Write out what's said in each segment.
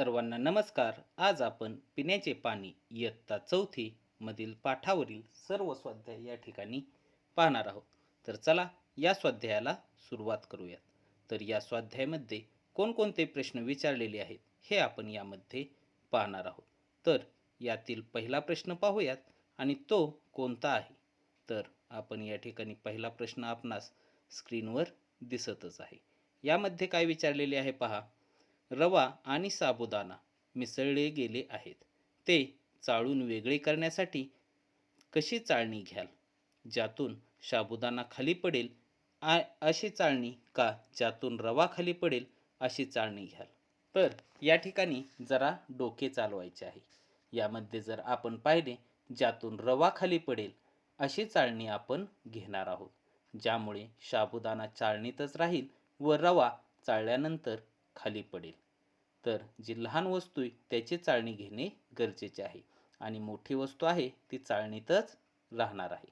सर्वांना नमस्कार. आज आपण पिण्याचे पाणी इयत्ता चौथी मधील पाठावरील सर्व स्वाध्याय या ठिकाणी पाहणार आहोत. तर चला या स्वाध्यायाला सुरुवात करूयात. तर या स्वाध्यायामध्ये कोणकोणते प्रश्न विचारलेले आहेत हे आपण यामध्ये पाहणार आहोत. तर यातील पहिला प्रश्न पाहूयात आणि तो कोणता आहे? तर आपण या ठिकाणी पहिला प्रश्न आपणास स्क्रीनवर दिसतच आहे. यामध्ये काय विचारलेले आहे पहा. रवा आणि साबुदाणा मिसळले गेले आहेत. ते चाळून वेगळे करण्यासाठी कशी चाळणी घ्याल? ज्यातून साबुदाणा खाली पडेल आ अशी चाळणी का ज्यातून रवा खाली पडेल अशी चाळणी घ्याल? तर या ठिकाणी जरा डोके चालवायचे आहे. यामध्ये जर आपण पाहिले ज्यातून रवा खाली पडेल अशी चाळणी आपण घेणार आहोत. ज्यामुळे साबुदाणा चाळणीतच राहील व रवा चाळल्यानंतर खाली पडेल. तर जी लहान वस्तू आहे त्याची चाळणी घेणे गरजेचे आहे. आणि मोठी वस्तू आहे ती चाळणीतच राहणार आहे.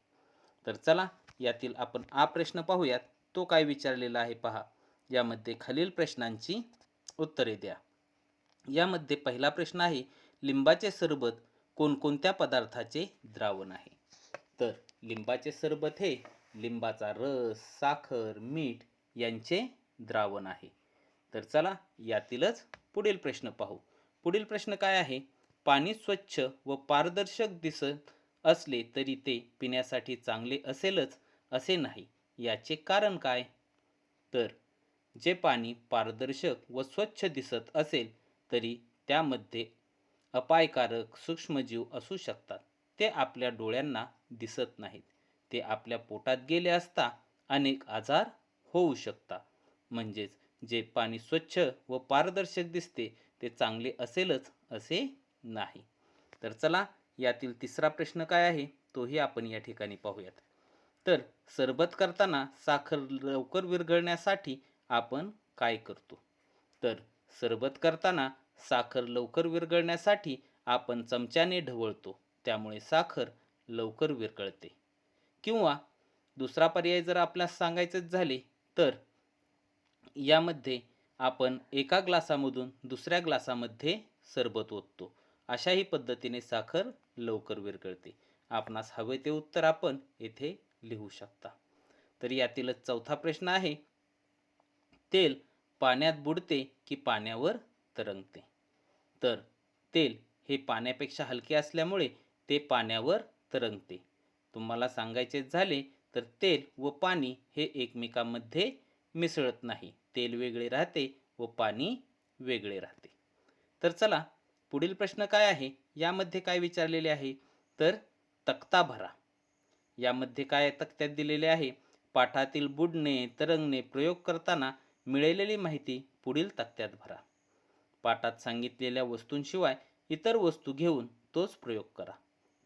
तर चला यातील आपण आ प्रश्न पाहूयात. तो काय विचारलेला आहे पहा. यामध्ये खालील प्रश्नांची उत्तरे द्या. यामध्ये पहिला प्रश्न आहे लिंबाचे सरबत कोणकोणत्या पदार्थाचे द्रावण आहे? तर लिंबाचे सरबत हे लिंबाचा रस साखर मीठ यांचे द्रावण आहे. तर चला यातीलच पुढील प्रश्न पाहू. पुढील प्रश्न काय आहे? पाणी स्वच्छ व पारदर्शक दिसत असले तरी ते पिण्यासाठी चांगले असेलच असे नाही. याचे कारण काय? तर जे पाणी पारदर्शक व स्वच्छ दिसत असेल तरी त्यामध्ये अपायकारक सूक्ष्मजीव असू शकतात. ते आपल्या डोळ्यांना दिसत नाहीत. ते आपल्या पोटात गेले असता अनेक आजार होऊ शकतात. म्हणजेच जे पाणी स्वच्छ व पारदर्शक दिसते ते चांगले असेलच असे नाही. तर चला यातील तिसरा प्रश्न काय आहे तोही आपण या ठिकाणी पाहूयात. तर सरबत करताना साखर लवकर विरघळण्यासाठी आपण काय करतो? तर सरबत करताना साखर लवकर विरघळण्यासाठी आपण चमच्याने ढवळतो त्यामुळे साखर लवकर विरघळते. किंवा दुसरा पर्याय जर आपल्यास सांगायचेच झाले तर यामध्ये आपण एका ग्लासामधून दुसऱ्या ग्लासामध्ये सरबत ओततो. अशाही पद्धतीने साखर लवकर विरघळते. आपणास हवे ते उत्तर आपण येथे लिहू शकता. तर यातीलच चौथा प्रश्न आहे. तेल पाण्यात बुडते की पाण्यावर तरंगते? तर तेल हे पाण्यापेक्षा हलके असल्यामुळे ते पाण्यावर तरंगते. तुम्हाला सांगायचे झाले तर तेल व पाणी हे एकमेकांमध्ये मिसळत नाही. तेल वेगळे राहते व पाणी वेगळे राहते. तर चला पुढील प्रश्न काय आहे? यामध्ये काय विचारलेले आहे? तर तक्ता भरा. यामध्ये काय तक्त्यात दिलेले आहे? पाठातील बुडणे तरंगणे प्रयोग करताना मिळालेली माहिती पुढील तक्त्यात भरा. पाठात सांगितलेल्या वस्तूंशिवाय इतर वस्तू घेऊन तोच प्रयोग करा.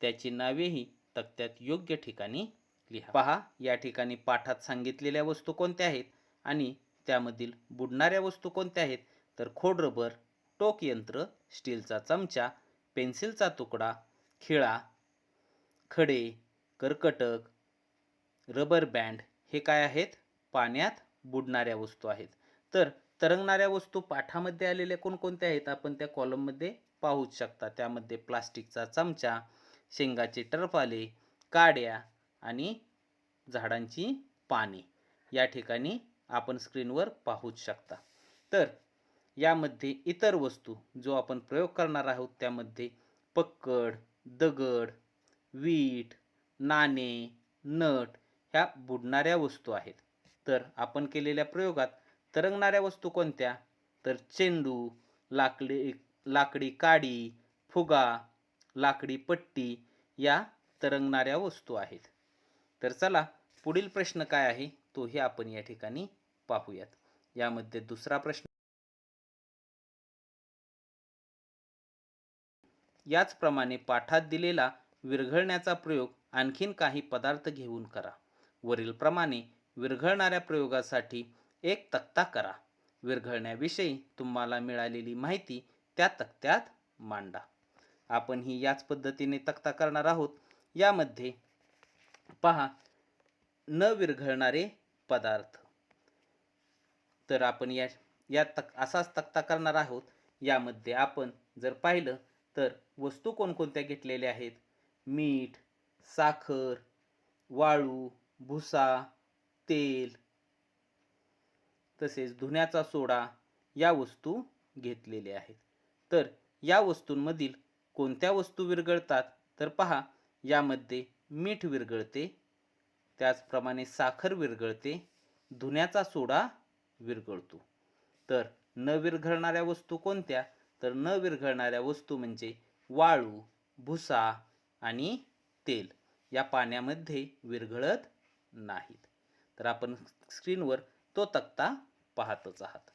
त्याची नावेही तक्त्यात योग्य ठिकाणी लिहा. पहा या ठिकाणी पाठात सांगितलेल्या वस्तू कोणत्या आहेत? आणि त्यामधील बुडणाऱ्या वस्तू कोणत्या आहेत? तर खोड रबर टोक यंत्र स्टीलचा चमचा पेन्सिलचा तुकडा खिळा खडे कर्कटक रबर बँड हे काय आहेत? पाण्यात बुडणाऱ्या वस्तू आहेत. तर तरंगणाऱ्या वस्तू पाठामध्ये आलेल्या कोणकोणत्या आहेत? आपण त्या कॉलममध्ये पाहूच शकता. त्यामध्ये प्लास्टिकचा चमचा शेंगाचे टरफाले काड्या आणि झाडांची पाने. या ठिकाणी आपण स्क्रीनवर पाहूच शकता. तर यामध्ये इतर वस्तू जो आपण प्रयोग करणार आहोत त्यामध्ये पक्कड दगड वीट नाणे नट ह्या बुडणाऱ्या वस्तू आहेत. तर आपण केलेल्या प्रयोगात तरंगणाऱ्या वस्तू कोणत्या? तर चेंडू लाकडी लाकडी काडी फुगा लाकडी पट्टी या तरंगणाऱ्या वस्तू आहेत. तर चला पुढील प्रश्न काय आहे तोही आपण या ठिकाणी पाहूयात. यामध्ये दुसरा प्रश्न. याचप्रमाणे पाठात दिलेला विरघळण्याचा प्रयोग आणखीन काही पदार्थ घेऊन करा. वरीलप्रमाणे विरघळणाऱ्या प्रयोगासाठी एक तक्ता करा. विरघळण्याविषयी तुम्हाला मिळालेली माहिती त्या तक्त्यात मांडा. आपण ही याच पद्धतीने तक्ता करणार आहोत. यामध्ये पहा न विरघळणारे पदार्थ. तर आपण या या तक असाच तक्ता करणार आहोत. यामध्ये आपण जर पाहिलं तर वस्तू कोणकोणत्या घेतलेल्या आहेत? मीठ साखर वाळू भुसा तेल तसेच धुण्याचा सोडा या वस्तू घेतलेल्या आहेत. तर या वस्तूंमधील कोणत्या वस्तू विरघळतात? तर पहा यामध्ये मीठ विरघळते त्याचप्रमाणे साखर विरघळते धुण्याचा सोडा विरघळतो. तर न विरघळणाऱ्या वस्तू कोणत्या? तर न विरघळणाऱ्या वस्तू म्हणजे वाळू भुसा आणि तेल. या पाण्यामध्ये विरघळत नाहीत. तर आपण स्क्रीनवर तो तक्ता पाहतच आहात.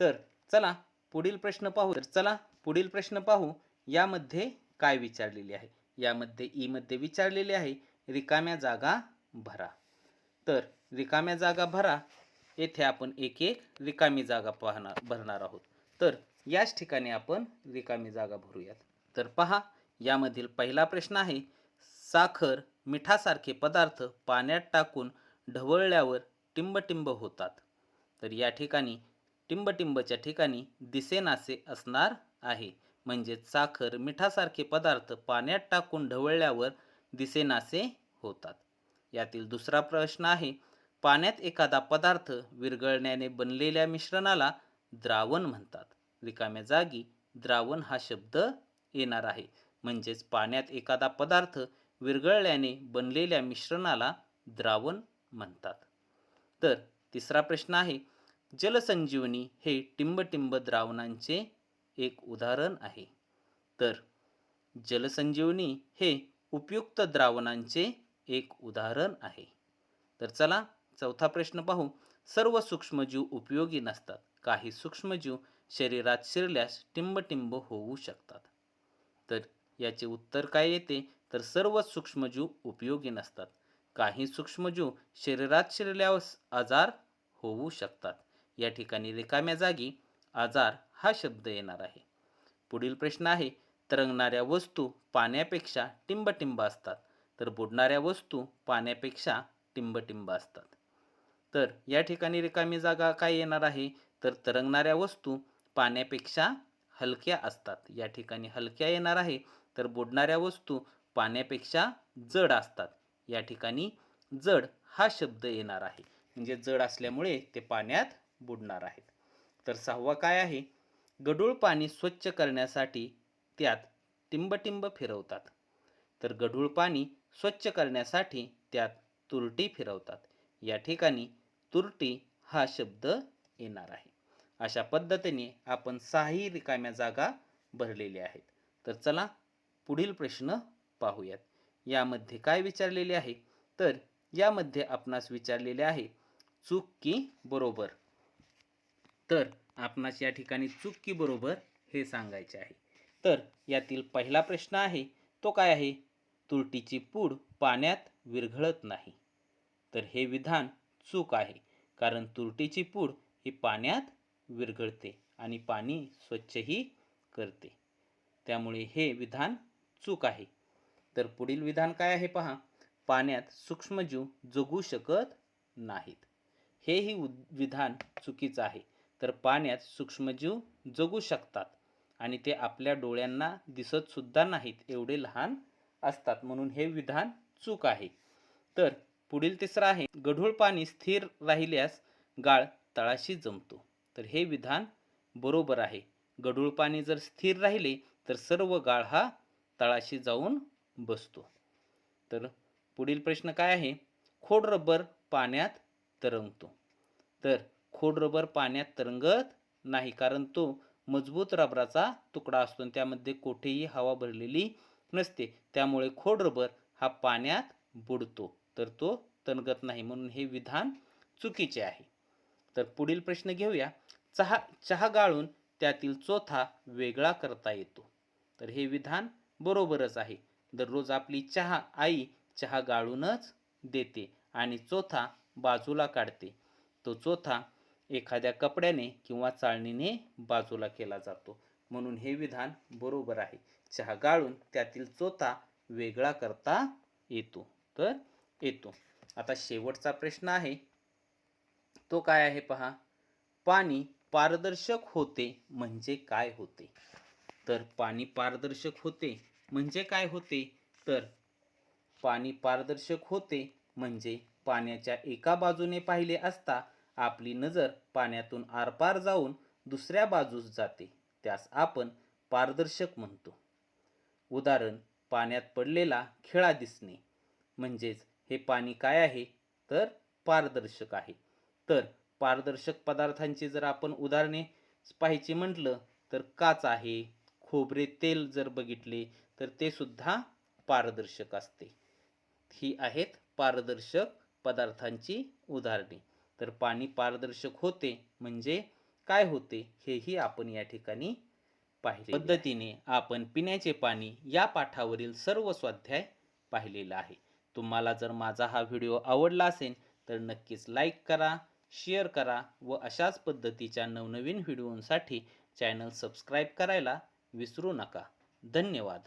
तर चला पुढील प्रश्न पाहू. तर चला पुढील प्रश्न पाहू. यामध्ये काय विचारलेले आहे? यामध्ये ईमध्ये विचारलेले आहे रिकाम्या जागा भरा. तर रिकाम्या जागा भरा. येथे आपण एक एक रिकामी जागा पाहणार भरणार आहोत. तर याच ठिकाणी आपण रिकामी जागा भरूयात. तर पहा यामधील पहिला प्रश्न आहे साखर मिठासारखे पदार्थ पाण्यात टाकून ढवळल्यावर टिंबटिंब होतात. तर या ठिकाणी टिंबटिंबच्या ठिकाणी दिसेनासे असणार आहे. म्हणजेच साखर मिठासारखे पदार्थ पाण्यात टाकून ढवळल्यावर दिसेनासे होतात. यातील दुसरा प्रश्न आहे पाण्यात एखादा पदार्थ विरघळण्याने बनलेल्या मिश्रणाला द्रावण म्हणतात. रिकाम्या जागी द्रावण हा शब्द येणार आहे. म्हणजेच पाण्यात एखादा पदार्थ विरघळल्याने बनलेल्या मिश्रणाला द्रावण म्हणतात. तर तिसरा प्रश्न आहे जलसंजीवनी हे टिंबटिंब द्रावणांचे एक उदाहरण आहे. तर जलसंजीवनी हे उपयुक्त द्रावणांचे एक उदाहरण आहे. तर चला चौथा प्रश्न पाहू. सर्व सूक्ष्मजीव उपयोगी नसतात. काही सूक्ष्मजीव शरीरात शिरल्यास टिंबटिंब होऊ शकतात. तर याचे उत्तर काय येते? तर सर्व सूक्ष्मजीव उपयोगी नसतात. काही सूक्ष्मजीव शरीरात शिरल्यास आजार होऊ शकतात. या ठिकाणी रिकाम्या जागी आजार हा शब्द येणार आहे. पुढील प्रश्न आहे. तरंगणाऱ्या वस्तू पाण्यापेक्षा टिंबटिंब असतात. तर बुडणाऱ्या वस्तू पाण्यापेक्षा टिंबटिंब असतात. तर या ठिकाणी रिकामी जागा काय येणार आहे? तर तरंगणाऱ्या वस्तू पाण्यापेक्षा हलक्या असतात. या ठिकाणी हलक्या येणार आहे तर बुडणाऱ्या वस्तू पाण्यापेक्षा जड असतात. या ठिकाणी जड हा शब्द येणार आहे. म्हणजे जड असल्यामुळे ते पाण्यात बुडणार आहेत. तर सहावा काय आहे? गढूळ पाणी स्वच्छ करण्यासाठी त्यात टिंबटिंब फिरवतात. तर गढूळ पाणी स्वच्छ करण्यासाठी त्यात तुरटी फिरवतात. या ठिकाणी तुरटी हा शब्द येणार आहे. अशा पद्धतीने आपण सहाही रिकाम्या जागा भरलेल्या आहेत. तर चला पुढील प्रश्न पाहूयात. यामध्ये काय विचारलेले आहे? तर यामध्ये आपणास विचारलेले आहे चूक की बरोबर? तर आपणास या ठिकाणी चूक की बरोबर हे सांगायचे आहे. तर यातील पहिला प्रश्न आहे तो काय आहे? तुरटीची पूड पाण्यात विरघळत नाही. तर हे विधान चूक आहे. कारण तुरटीची पूड ही पाण्यात विरघळते आणि पाणी स्वच्छही करते. त्यामुळे हे विधान चूक आहे. तर पुढील विधान काय आहे पहा. पाण्यात सूक्ष्मजीव जगू शकत नाहीत. हेही उद- विधान चुकीचं आहे. तर पाण्यात सूक्ष्मजीव जगू शकतात आणि ते आपल्या डोळ्यांना दिसतसुद्धा नाहीत एवढे लहान असतात. म्हणून हे विधान चूक आहे. तर पुढील तिसरा आहे गढूळ पाणी स्थिर राहिल्यास गाळ तळाशी जमतो. तर हे विधान बरोबर आहे. गढूळ पाणी जर स्थिर राहिले तर सर्व गाळ हा तळाशी जाऊन बसतो. तर पुढील प्रश्न काय आहे? खोड रबर पाण्यात तरंगतो. तर खोड रबर पाण्यात तरंगत नाही कारण तो मजबूत रबराचा तुकडा असतो आणि त्यामध्ये कोठेही हवा भरलेली नसते. त्यामुळे खोड रबर हा पाण्यात बुडतो. तर तो तणगत नाही म्हणून हे विधान चुकीचे आहे. तर पुढील प्रश्न घेऊया. चहा चहा गाळून त्यातील चोथा वेगळा करता येतो. तर हे विधान बरोबरच आहे. दररोज आपली चहा आई चहा गाळूनच देते आणि चोथा बाजूला काढते. तो चोथा एखाद्या कपड्याने किंवा चाळणीने बाजूला केला जातो. म्हणून हे विधान बरोबर आहे. चहा गाळून त्यातील चोथा वेगळा करता येतो. तर येतो. आता शेवटचा प्रश्न आहे. तो काय आहे पहा. पाणी पारदर्शक होते म्हणजे काय होते? तर पाणी पारदर्शक होते म्हणजे काय होते? तर पाणी पारदर्शक होते म्हणजे पाण्याच्या एका बाजूने पाहिले असता आपली नजर पाण्यातून आरपार जाऊन दुसऱ्या बाजूस जाते. त्यास आपण पारदर्शक म्हणतो. उदाहरण पाण्यात पडलेला खिळा दिसणे. म्हणजेच हे पाणी काय आहे? तर पारदर्शक आहे. तर पारदर्शक पदार्थांची जर आपण उदाहरणे पाहायची म्हटलं तर काच आहे खोबरे तेल जर बघितले तर ते सुद्धा पारदर्शक असते. ही आहेत पारदर्शक पदार्थांची उदाहरणे. तर पाणी पारदर्शक होते म्हणजे काय होते हेही आपण या ठिकाणी पाहिले पद्धतीने आपण पिण्याचे पाणी या पाठावरील सर्व स्वाध्याय पाहिलेला आहे. तुम्हाला जर माझा हा व्हिडिओ आवडला असेल तर नक्कीच लाईक करा शेअर करा व अशाच पद्धतीच्या नवनवीन व्हिडिओंसाठी चॅनल सबस्क्राईब करायला विसरू नका. धन्यवाद.